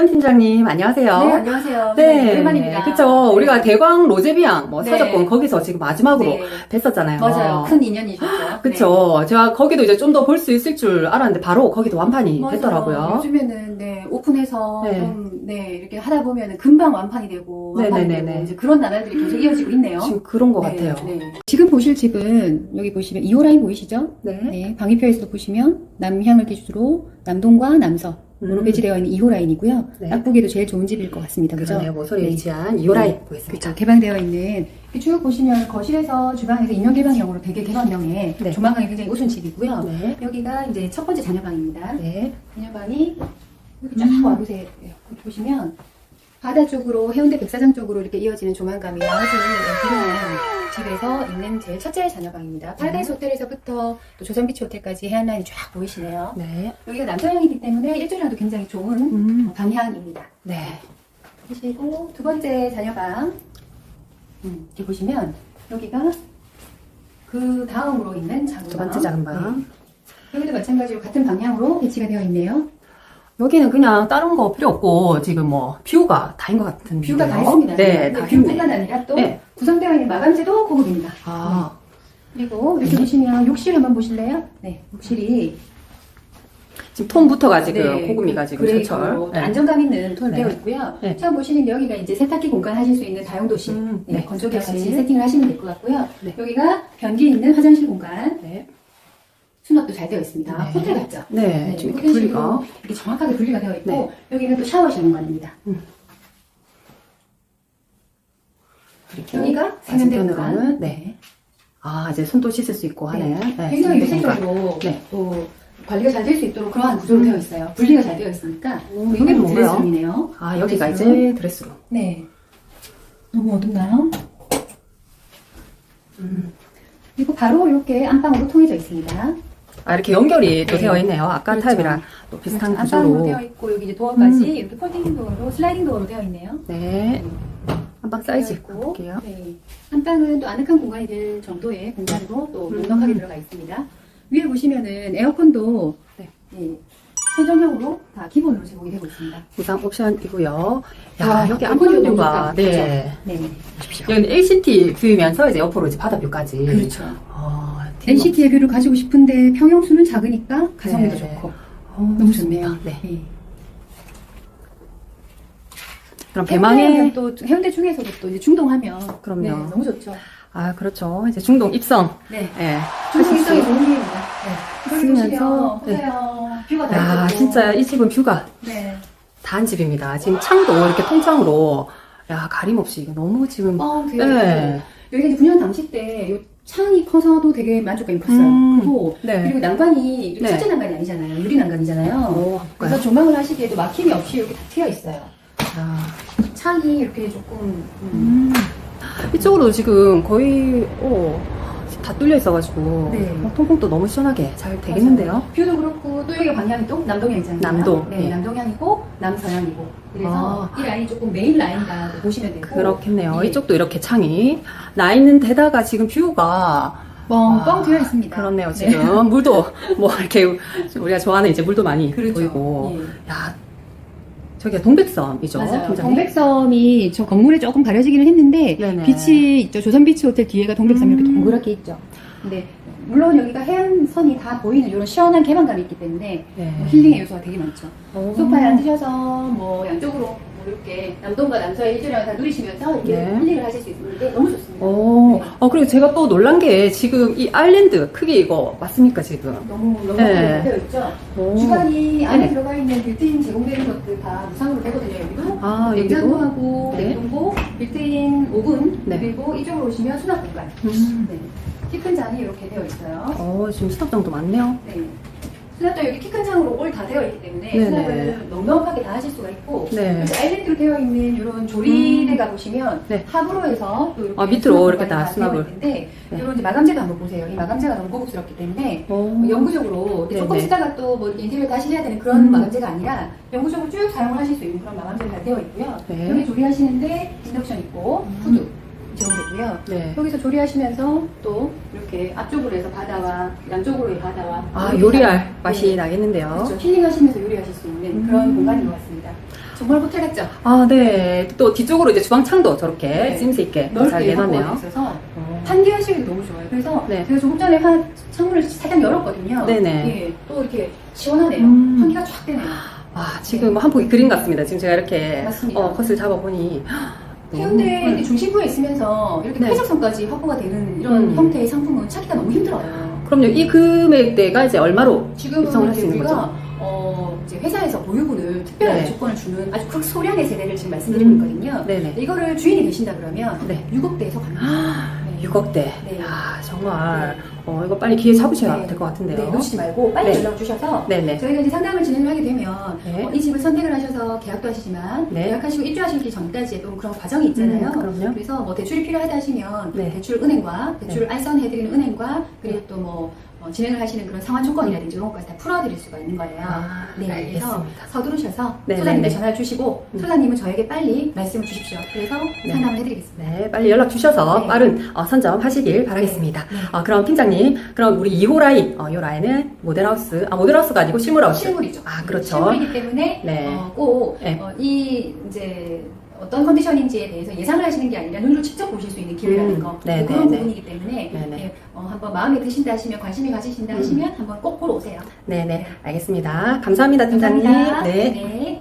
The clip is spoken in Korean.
이지연 팀장님, 안녕하세요. 네, 안녕하세요. 네, 오랜만입니다. 그쵸. 네. 우리가 대광 로제비앙, 뭐, 네. 서적권 거기서 지금 마지막으로 네. 뵀었잖아요. 맞아요. 큰 인연이셨죠. 그쵸. 제가 거기도 이제 좀 더 볼 수 있을 줄 알았는데, 바로 거기도 완판이 네. 맞아요. 됐더라고요. 요즘에는 네 오픈해서 네. 좀 네 이렇게 하다 보면은 금방 완판이 되고 완판이 네네네네. 되고 이제 그런 나날들이 계속 이어지고 있네요. 지금 그런 것 네, 같아요. 네. 지금 보실 집은 여기 보시면 2호 라인 보이시죠? 네. 네, 방위표에서도 보시면 남향을 기준으로 남동과 남서 로 음. 배치되어 있는 2호 라인이고요. 네. 딱 보기에도 제일 좋은 집일 것 같습니다. 그죠? 그러네요. 모서리에 네. 위치한 이호라인 네. 보겠습니다. 그렇죠. 개방되어 있는 쭉 보시면 거실에서 주방에서 인형 개방형으로 되게 개방형의 네. 조망감이 굉장히 우순 집이고요. 네. 여기가 이제 첫 번째 자녀방입니다. 네. 자녀방이 이렇게 쫙 음. 와보세요. 여기 보시면 바다 쪽으로 해운대 백사장 쪽으로 이렇게 이어지는 조망감이 아주 훌륭한 집에서 있는 제일 첫째 자녀방입니다. 파라다이스 호텔에서부터 또 조선비치 호텔까지 해안라인이 쫙 보이시네요. 네. 여기가 남서향이기 때문에 일조량도 굉장히 좋은 음. 방향입니다. 네. 보시고 두 번째 자녀방 음, 이렇게 보시면 여기가 그 다음으로 있는 작은 두 방. 번째 작은 방. 네. 여기도 마찬가지로 같은 방향으로 배치가 되어 있네요. 여기는 그냥 다른 거 필요 없고, 지금 뭐, 뷰가 다인 것 같은데. 뷰가 다 있습니다. 네, 다 있네. 뷰뿐만 아니라 또 네. 구성되어 있는 마감재도 고급입니다. 아. 그리고 이렇게 보시면 욕실 한번 보실래요? 네, 욕실이 지금 톤부터가 지금 네, 고금이가 지금 그레이 철철. 네. 안정감 있는 톤으로 네. 되어 있고요. 네. 처음 보시는 게 여기가 이제 세탁기 공간 하실 수 있는 다용도실. 음, 네, 네, 건조기 같이 세탁실. 세팅을 하시면 될 것 같고요. 네. 여기가 변기 있는 화장실 공간. 네. 수납도 잘 되어 있습니다. 네. 호텔 같죠? 네, 지금 이렇게 호텔식으로 분리가. 이렇게 정확하게 분리가 되어 있고 네. 여기는 또 샤워실 공간입니다. 그리고 여기가 세면대 공간. 맞은편으로는, 네. 아, 이제 손도 씻을 수 있고 하는. 네. 굉장히 세면대 공간. 유세적으로 네. 또 관리가 잘 될 수 있도록 그러한 구조로 되어 있어요. 분리가 잘 되어 있으니까 오, 이게 이건 뭐예요? 드레스룸이네요. 아, 여기가 드레스룸. 이제 드레스룸. 네. 너무 어둡나요? 음. 그리고 바로 이렇게 안방으로 통해져 있습니다. 아, 이렇게 연결이 또 네. 되어 있네요. 아까 그렇죠. 타입이랑 또 비슷한 그렇죠. 안방으로 구조로. 되어 있고 여기 이제 도어까지 음. 이렇게 폴딩 도어로 슬라이딩 도어로 되어 있네요. 네. 한방 사이즈 되어 있고, 볼게요. 네. 안방은 또 아늑한 공간이 될 정도의 공간으로 또 음. 넉넉하게 들어가 있습니다. 위에 보시면은 에어컨도 네. 네, 천정형으로 다 기본으로 제공이 되고 있습니다. 구상 옵션이고요. 야, 와, 여기 안방뷰가, 보니까, 네. 네, 여기는 LCT 뷰이면서 이제 옆으로 이제 바다뷰까지. 그렇죠. 어, NCT의 뷰를 가지고 싶은데 평형수는 작으니까 가성비도 네. 좋고 어, 너무 좋네요. 네. 네. 그럼 대망의, 또 해운대 중에서도 또 이제 중동하면 그럼요. 네, 너무 좋죠. 아, 그렇죠. 이제 중동 입성. 네. 예. 중동 입성이 좋은 기회입니다. 네. 쓰면서, 네. 뷰가 다 야, 있고. 진짜 이 집은 뷰가 네. 다한 집입니다. 지금 창도 이렇게 통창으로, 야, 가림 없이 너무 지금, 어, 되게 네. 여기가 이제 9년 당시 때요 창이 커서도 되게 만족감이 컸어요. 음. 크고 네. 그리고 난간이 이렇게 네. 첫째 난간이 아니잖아요. 유리 난간이잖아요. 오, 그래서 조망을 하시기에도 막힘이 없이 이렇게 다 트여 있어요. 야. 창이 이렇게 조금 음, 음. 이쪽으로 지금 거의, 어, 다 뚫려 있어가지고, 네. 어, 통풍도 너무 시원하게 잘 되겠는데요? 맞아요. 뷰도 그렇고 또 여기 방향이 또 남동향이잖아요. 남동, 네, 네. 남동향이고 남서향이고. 그래서 아. 이 라인이 조금 메인 라인이다 보시면 되고. 그렇겠네요. 네. 이쪽도 이렇게 창이 나 있는 데다가 지금 뷰가 뻥뻥 아, 되어 있습니다. 그렇네요. 네. 지금 물도 뭐 이렇게 우리가 좋아하는 이제 물도 많이 그렇죠. 보이고, 예. 야 저기가 동백섬이죠. 맞아요. 동백섬이 저 건물에 조금 가려지기는 했는데 네네. 빛이 있죠. 조선비치 호텔 뒤에가 동백섬이 음. 이렇게 동그랗게 있죠. 근데 물론 여기가 해안선이 다 보이는 이런 시원한 개방감이 있기 때문에 네. 뭐 힐링의 요소가 되게 많죠. 오. 소파에 앉으셔서 뭐 양쪽으로 뭐 이렇게 남동과 남서의 일조량을 다 누리시면서 이렇게 네. 힐링을 하실 수 있는데 너무 좋습니다. 오. 네. 어, 그리고 제가 또 놀란 게 지금 이 아일랜드 크기 이거 맞습니까, 지금? 너무 너무 네. 되어 있죠. 오. 안에 네. 들어가 있는 빌트인 제공되는 것들 다 무상으로 되거든요. 여기도 아? 냉장고하고 네. 냉동고, 빌트인 오븐 네. 그리고 이쪽으로 오시면 수납 공간. 음. 네. 키큰 장이 이렇게 되어 있어요. 어, 지금 수납장도 많네요. 네. 수납도 여기 키큰 장으로 올 다 되어 있기 때문에 네네. 수납을 넉넉하게 다 하실 수가 있고 네. 그래서 아일랜드로 되어 있는 이런 조리대가 보시면 네. 하부로에서 또 이렇게 아, 밑으로 수납 이렇게 다 공간이 수납을. 되어 있는데 네. 이런 이제 마감재도 한번 보세요. 이 마감재가 너무 고급스럽기 때문에 오. 뭐 영구적으로 네네. 조금 쓰다가 또 뭐 인테리어 다시 해야 되는 그런 음. 마감재가 아니라 영구적으로 쭉 사용을 하실 수 있는 그런 마감재가 다 되어 있고요. 네. 여기 조리하시는데 인덕션 있고 음. 후드 제공되고요. 네. 여기서 조리하시면서 또 이렇게 앞쪽으로 해서 바다와 양쪽으로의 바다와 아, 요리할 다- 맛이 네. 나겠는데요. 그렇죠. 힐링하시면서 요리하실 수 있는 음. 그런 공간인 것 같습니다. 정말 호텔 같죠? 아, 네. 또 뒤쪽으로 이제 주방창도 저렇게 네. 쓰임새 있게 잘 넓게 내놨네요. 돼 있어서 어. 환기하시기도 너무 좋아요. 그래서 네. 제가 조금 전에 한 창문을 살짝 열었거든요. 네네. 예, 또 이렇게 시원하네요. 음. 환기가 쫙 되네요. 아, 지금 한 폭의 그림 같습니다. 지금 제가 이렇게 맞습니다. 어, 컷을 잡아보니. 해운대 너무- 이렇게 중심부에 있으면서 이렇게 네. 쾌적성까지 확보가 되는 이런 음. 형태의 상품은 찾기가 너무 힘들어요. 그럼요. 이 금액대가 이제 얼마로 지금은 입성을 할 이제 수 있는 거죠? 어, 이제 회사에서 보유분을 특별한 네. 조건을 주는 아주 극소량의 세대를 지금 말씀드리고 음. 있거든요. 네네. 이거를 주인이 되신다 그러면 네. 6억대에서 갑니다. 네. 6억대. 네. 아, 정말. 어, 이거 빨리 기회 잡으셔야 네. 될것 같은데요. 네, 놓치지 말고 빨리 네. 연락 주셔서 네네. 저희가 이제 상담을 진행을 하게 되면 네. 어, 이 집을 선택을 하셔서 계약도 하시지만 네. 계약하시고 입주하시기 전까지 또 그런 과정이 있잖아요. 음, 그럼요. 그래서 뭐 대출이 필요하다 하시면 네. 대출 은행과 대출을 알선해드리는 은행과 그리고 네. 또뭐 어, 진행을 하시는 그런 상환 조건이라든지 이런 것까지 다 풀어드릴 수가 있는 거예요. 아, 네, 그래서 알겠습니다. 서두르셔서 네, 소장님께 네, 네. 전화를 주시고 음. 소장님은 저에게 빨리 말씀을 주십시오. 그래서 네. 상담을 해드리겠습니다. 네, 빨리 연락 주셔서 네. 빠른 어, 선점하시길 바라겠습니다. 네. 어, 그럼 팀장님, 그럼 우리 2호 라인, 어, 이 라인은 모델하우스, 아, 모델하우스가 아니고 실물하우스. 실물이죠. 아, 그렇죠. 실물이기 때문에 네. 어, 꼭 네. 어, 이 이제 어떤 컨디션인지에 대해서 예상을 하시는 게 아니라 눈으로 직접 보실 수 있는 기회라는 음, 거 네, 그런 네, 부분이기 때문에 네, 네. 예, 어, 한번 마음에 드신다 하시면 관심이 가지신다 음. 하시면 한번 꼭 보러 오세요. 네네, 알겠습니다. 감사합니다, 팀장님. 감사합니다. 네. 네.